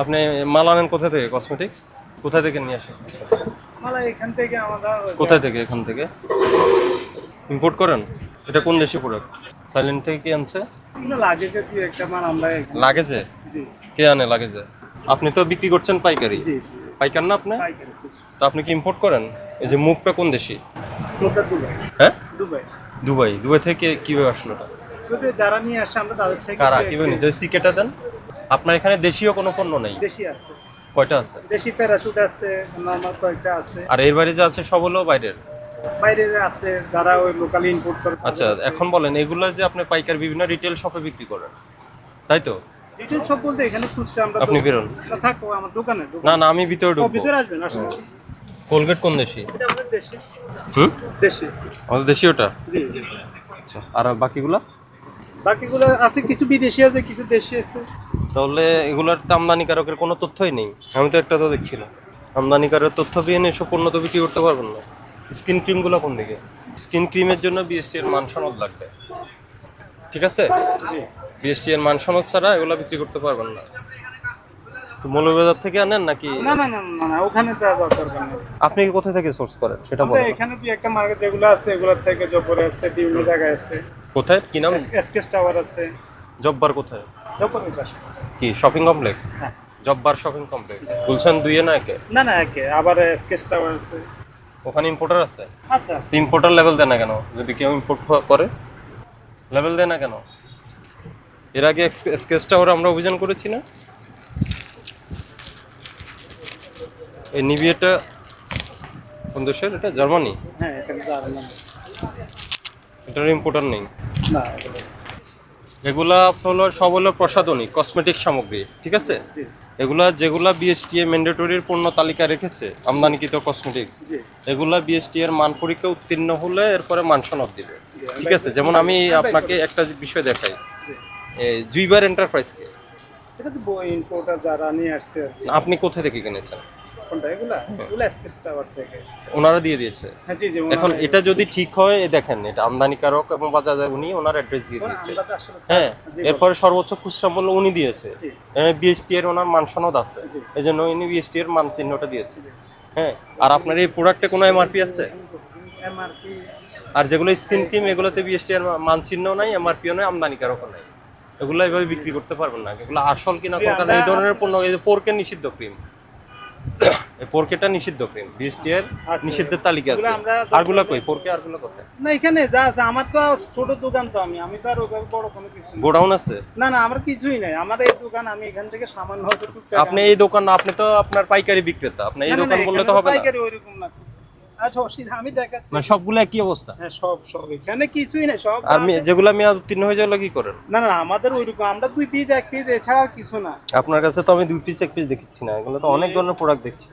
আপনি মাল আনেন কোথা থেকে? কসমেটিক্স কোথা থেকে নিয়ে আসেন? এখান থেকে আমাদের কোথায় থেকে এখান থেকে? ইম্পোর্ট করেন? এটা কোন দেশি প্রোডাক্ট থাইল্যান্ড থেকে কি আনছে? এগুলো লাগে যে একটা মাল আমরা লাগেজে? কে আনে লাগেজে? আপনি তো বিক্রি করছেন পাইকারি। পাইকার না আপনি? তো আপনি কি ইম্পোর্ট করেন? এই যে মুখটা কোন দেশি? হ্যাঁ? দুবাই। দুবাই। দুবাই থেকে কীভাবে আসলো এটা? যারা নিয়ে আসছে আমরা তাদের থেকে কারা? কীভাবে নিতে সিকেটা দেন? আপনার এখানে দেশীয় কোনো পণ্য নেই? দেশি আছে। কয়টা আছে? দেশি প্যারাশুট আছে নর্মাল কয়েকটা আছে। আর এর বাইরে যে আছে সব হলো বাইরের? বাইরের আছে যারা ওই লোকালি ইম্পোর্ট করে আচ্ছা এখন বলেন এগুলো যে আপনি পাইকার বিভিন্ন রিটেল শপে বিক্রি করেন তাই তো? রিটেল সব বলতে এখানে খুচরা আমরা আপনি বেরোন। না, থাকো আমার দোকানে না না আমি ভিতরে ঢুকবো। ভিতরে আসবেন আসুন। কোলগেট কোন দেশি? এটা আমাদের দেশি। হুম? দেশি। আমাদের দেশি ওটা? জি জি। আচ্ছা আর বাকিগুলো? বাকিগুলো আছে কিছু বিদেশি আছে কিছু দেশি আছে। তাহলে এগুলোর তো আমদানিকারকের কোনো তথ্যই নেই। আমি তো একটা তো দেখছি না। আমদানিকারের তথ্য দিয়ে এসব পণ্য তো বিক্রি করতে পারবেন না। স্কিন ক্রিমগুলো কোন দিকে? স্কিন ক্রিমের জন্য বিএসটি এর মান সনদ লাগবে। ঠিক আছে? বিএসটি এর মান সনদ ছাড়া এগুলো বিক্রি করতে পারবেন না। তো মৌলবাজার থেকে আনেন নাকি? না না না না না ওখানে যাওয়া দরকার নেই। আপনি কি কোথা থেকে সোর্স করেন? সেটা আমরা বলেন। এখানে দুই একটা মার্কেট যেগুলো আছে এগুলোর থেকে জপরে আছে বিভিন্ন জায়গায় আছে। কোথায়? কি নাম? এসকেস টাওয়ার আছে। জব্বার কোথায়? জপরের পাশে। কি শপিং কমপ্লেক্স হ্যাঁ। জব্বার শপিং কমপ্লেক্স গুলশান দুইয়ে না একে? না না একে। আবার এসকেস টাওয়ার আছে। ওখানে ইম্পোর্টার আছে? আচ্ছা আছে। ইম্পোর্টার লেভেল দেয় না কেন? যদি কেউ ইম্পোর্ট করে? লেভেল দেয় না কেন? এর আগে স্কেচ টাওয়ার আমরা অভিযান করেছি না? এই নিবিয়েটা কোন দেশের? এটা জার্মানি? হ্যাঁ এটার ইম্পোর্টার নেই। না এগুলো- হলো সব হলো প্রসাধনী কসমেটিক সামগ্রী ঠিক আছে? এগুলা যেগুলা বিএসটিএ ম্যান্ডেটরির পণ্য তালিকা রেখেছে আমদানিকৃত কসমেটিক্স এগুলা বিএসটি এর মান পরীক্ষা উত্তীর্ণ হলে এরপরে মান সনদ দিবে ঠিক আছে? যেমন আমি আপনাকে একটা বিষয় দেখাই। জুইবার এন্টারপ্রাইজকে। আপনি কোথা থেকে কিনেছেন? কোনটা এগুলা? এগুলা থেকে ওনারা দিয়ে দিয়েছে। হ্যাঁ জি জি এখন এটা যদি ঠিক হয় দেখেন এটা আমদানিকারক এবং বাজার উনি ওনার অ্যাড্রেস দিয়ে দিয়েছে। হ্যাঁ এরপরে সর্বোচ্চ খুচরা মূল্য উনি দিয়েছে। বিএসটি এর ওনার মান সনদ আছে। এই জন্য উনি বিএসটি এর মান চিহ্নটা দিয়েছে। হ্যাঁ আর আপনার এই প্রোডাক্টে কোনো এমআরপি আছে? এমআরপি আর যেগুলো স্কিন ক্রিম এগুলোতে বিএসটি এর মানচিহ্ন নাই এমআরপিও নাই আমদানিকারকও নাই। এগুলো এভাবে বিক্রি করতে পারবেন না। এগুলো আসল কিনা এই ধরনের পণ্য এই যে পোর্কের নিষিদ্ধ ক্রিম পোর্কেটা নিষিদ্ধ ক্রিম আচ্ছা। নিষিদ্ধের তালিকা আছে। আরগুলো কই? পোর্কে আরগুলো কোথায়? না এখানে যা আছে আমার তো ছোট দোকান তো আমি। আমি তো আর ওখানে বড় কোনো কিছু গোডাউন আছে? না না আমার কিছুই নাই। আমার এই দোকান আমি এখান থেকে সামান্য হয়তো আপনি এই দোকান আপনি তো আপনার পাইকারি বিক্রেতা। আপনি এই দোকান বললে তো হবে না। পাইকারি ওইরকম না। আচ্ছা অসুবিধা আমি দেখাচ্ছি। মানে সবগুলো অবস্থা? হ্যাঁ সব সব এখানে কিছুই নাই সব আর। যেগুলো মেয়াদ উত্তীর্ণ হয়ে কি করেন? না না আমাদের ওইরকম আমরা দুই পিস এক পিস এছাড়া আর কিছু না। আপনার কাছে তো আমি দুই পিস এক পিস দেখছি না এগুলো তো অনেক ধরনের প্রোডাক্ট দেখছি।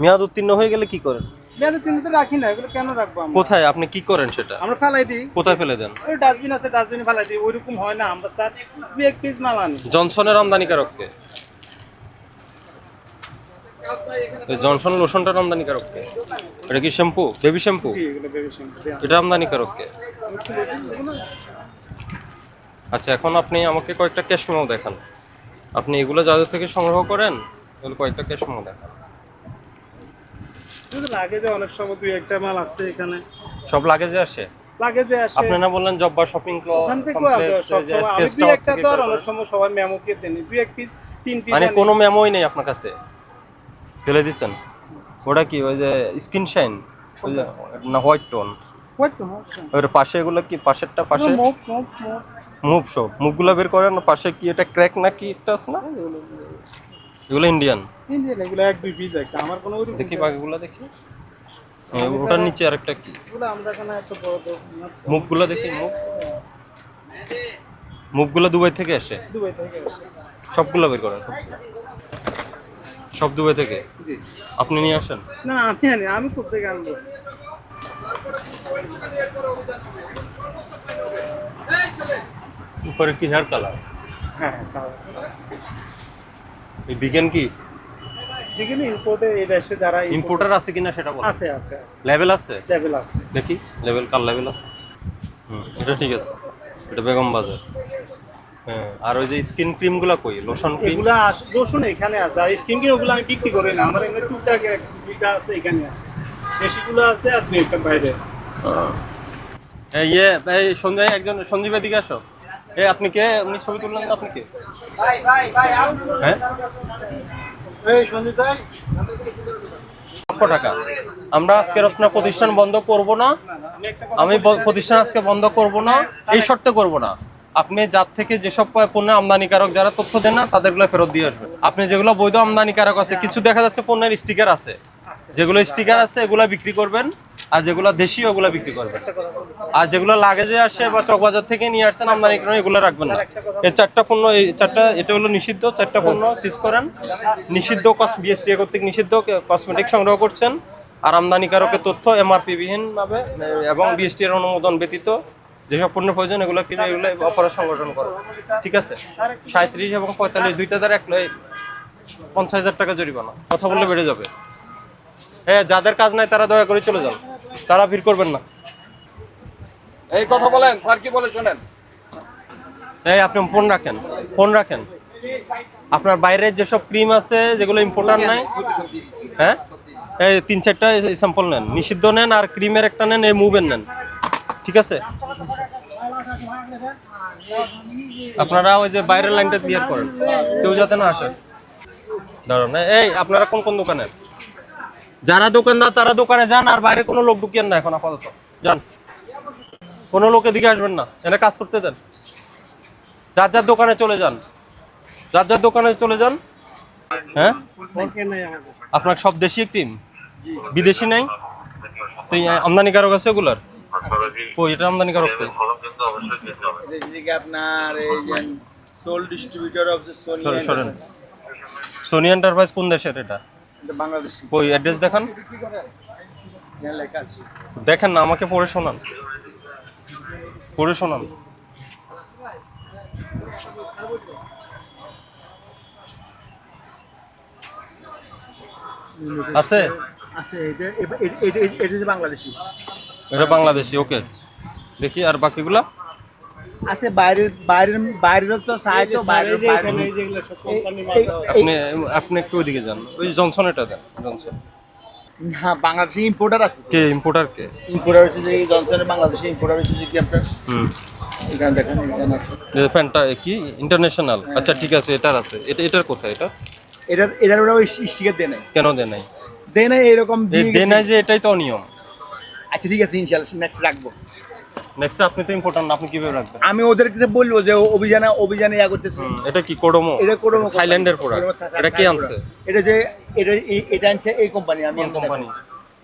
মেয়াদ উত্তীর্ণ হয়ে গেলে কি করেন? মেয়াদের চিহ্ন তো রাখি না এগুলো কেন রাখব আমরা? কোথায়? আপনি কি করেন সেটা? আমরা ফেলাই দিই। কোথায় ফেলে দেন? ওই ডাস্টবিন আছে ডাস্টবিনে ফেলাই দিই ওইরকম হয় না আমরা স্যার দুই এক পিস মাল আনি। জনসনের আমদানিকারককে। জনসন লোশনটার আমদানিকারককে। এটা কি শ্যাম্পু? Baby shampoo? এটা আমদানিকারককে। আচ্ছা এখন আপনি আমাকে কয়েকটা ক্যাশ মেমো দেখান। আপনি এগুলো যাদের থেকে সংগ্রহ করেন এগুলো কয়েকটা ক্যাশ মেমো দেখান। লাগে যে অনেক সময় দুই একটা মাল আছে এখানে। সব লাগেজে আসে? লাগে যে আসে। আপনি না বললেন শপিং ওখান থেকে সব সময়। আমি দুই একটা তো আর অনেক সময় সবাই মেমো কে দেনি দুই এক পিস তিন পিস মানে কোনো মেমোই নেই আপনার কাছে? ফেলে দিচ্ছেন? ওটা কি ওই যে স্কিন শাইন? ওই যে না হোয়াইট টোন? ওই পাশে এগুলো কি পাশেরটা পাশে? মুভ সব মুখগুলো বের করেন পাশে কি এটা ক্র্যাক না কি একটা আছে না? এগুলো ইন্ডিয়ান। ইন্ডিয়ান এগুলো এক দুই পিস একটা। আমার কোনো দেখি বাকিগুলো দেখি। ওটার নিচে আরেকটা কি। মুখগুলো দেখি মুখ মুখগুলো দুবাই থেকে আসে। দুবাই থেকে সবগুলো বের করেন সবগুলো। সব দুবাই থেকে? জি। আপনি নিয়ে আসেন? না আমি আনি আমি কোথা থেকে আনব। উপরে কি হেয়ার কালার হ্যাঁ হ্যাঁ এই বিজ্ঞান কি? দেখেন ইম্পোর্টে এই দেশে যারা ইম্পোর্টার আছে কিনা সেটা বল আছে আছে লেভেল আছে? লেভেল আছে। দেখি লেভেল কার লেভেল আছে? হুম এটা ঠিক আছে। এটা বেগম বাজার। আর ওই যে স্কিন ক্রিমগুলা কই? লোশন ক্রিম এগুলা রসুন এখানে আছে। আর স্কিন কিন ওগুলো আমি বিক্রি করি না। আমার এমনি টুকটাক এক দুইটা আছে এখানে। আছে বেশিগুলো আছে আর দুইটা বাইরে। এই ইয়ে এই সঞ্জয় একজন সঞ্জীব এদিকে আসো। এই আপনি কে? উনি ছবি তুললেন না আপনি কে? হ্যাঁ? এই সন্দীপ ভাই। লক্ষ টাকা। আমরা আজকের আপনার প্রতিষ্ঠান বন্ধ করব না। আমি একটা কথা আমি ব- প্রতিষ্ঠান আজকে বন্ধ করব না। এই শর্তে করব না। আপনি যার থেকে যেসব পণ্য আমদানিকারক যারা তথ্য দেন না তাদেরগুলো ফেরত দিয়ে আসবেন। আপনি যেগুলো বৈধ আমদানিকারক আছে কিছু দেখা যাচ্ছে পণ্যের স্টিকার আছে। যেগুলো স্টিকার আছে এগুলো বিক্রি করবেন আর যেগুলো দেশি ওগুলো বিক্রি করবেন। আর যেগুলো লাগেজে আসে বা চকবাজার থেকে নিয়ে আসছেন আমদানি করে এগুলো রাখবেন না। এই চারটা পণ্য এই চারটা এটা হলো নিষিদ্ধ। চারটা পণ্য সিজ করেন। নিষিদ্ধ বিএসটি কর্তৃক নিষিদ্ধ কসমেটিক সংগ্রহ করছেন। আর আমদানিকারকের তথ্য এমআরপি বিহীন ভাবে এবং বিএসটি এর অনুমোদন ব্যতীত যেসব পণ্য প্রয়োজন এগুলো কিনে এগুলো অপরাধ সংগঠন করো। ঠিক আছে? সাঁত্রিশ এবং পঁয়তাল্লিশ দুইটা দ্বারা এক লয় পঞ্চাশ হাজার টাকা জরিমানা। কথা বললে বেড়ে যাবে। হ্যাঁ যাদের কাজ নাই তারা দয়া করে চলে যান। তারা ভিড় করবেন না। এই কথা বলেন স্যার কি বলে শোনেন? এই আপনি ফোন রাখেন ফোন রাখেন। আপনার বাইরের যেসব ক্রিম আছে যেগুলো ইম্পোর্টার নাই হ্যাঁ? এই তিন চারটা স্যাম্পল নেন। নিষিদ্ধ নেন আর ক্রিমের একটা নেন এই মুভের নেন। ঠিক আছে? আপনারা ওই যে বাইরের লাইনটা ক্লিয়ার করেন। কেউ যাতে না আসে। দাঁড়ান এই, আপনারা কোন কোন দোকানের যারা দোকানদার, তারা দোকানে যান, আর বাইরে কোনো লোক ঢুকিয়েন না এখন আপাতত। যান। কোনো লোক এদিকে আসবেন না। এনে কাজ করতে দেন। যার যার দোকানে চলে যান। যার যার দোকানে চলে যান। হ্যাঁ? আপনার সব দেশি টিম বিদেশি নাই? এই আমদানিকারক আছে ওগুলার এটা এদিকে আপনার এই যে sole distributor of the enterprise কোন দেশের এটা? বাংলাদেশি। ওই অ্যাড্রেস দেখান। এখানে লেখা আছে। দেখেন না আমাকে পড়ে শোনান। পড়ে শোনান। আছে? আছে এটা এটা- বাংলাদেশি। এটা বাংলাদেশি ওকে। দেখি আর বাকিগুলা? আছে বাইরের বাইরের বাইরেরও তো সাহায্য বাইরের যে এখানে এই যেগুলো সব কোম্পানি মাল দেওয়া আপনি আপনি একটু ওইদিকে যান। ওই জনসন এটা দেন জনসন না বাংলাদেশি ইম্পোর্টার আছে। কে ইম্পোর্টার কে? ইম্পোর্টার হচ্ছে যে জনসনের বাংলাদেশি ইম্পোর্টার হচ্ছে যে কি আপনার? হুম। এখানে দেখেন এখানে আছে। এই ফ্যানটা কি? ইন্টারন্যাশনাল আচ্ছা ঠিক আছে এটার আছে। এটা এটার কোথায় এটা? এটার এটার ওরা ওই স্টিকার দেয় নাই। কেন দেয় নাই? দেয় নাই এরকম দেয় নাই যে এটাই তো অনিয়ম। আচ্ছা ঠিক আছে ইনশাল্লাহ নেক্সট রাখব। নেক্সট আপনি তো ইম্পর্টেন্ট আপনি কীভাবে রাখবেন? আমি ওদেরকে কাছে বলব যে অভিযানে অভিযানে ইয়া করতেছে। এটা কি কোডোমো এটা কোডোমো থাইল্যান্ডের প্রোডাক্ট এটা কে আনছে? এটা যে এটা এটা আনছে এই কোম্পানি আমি কোম্পানি।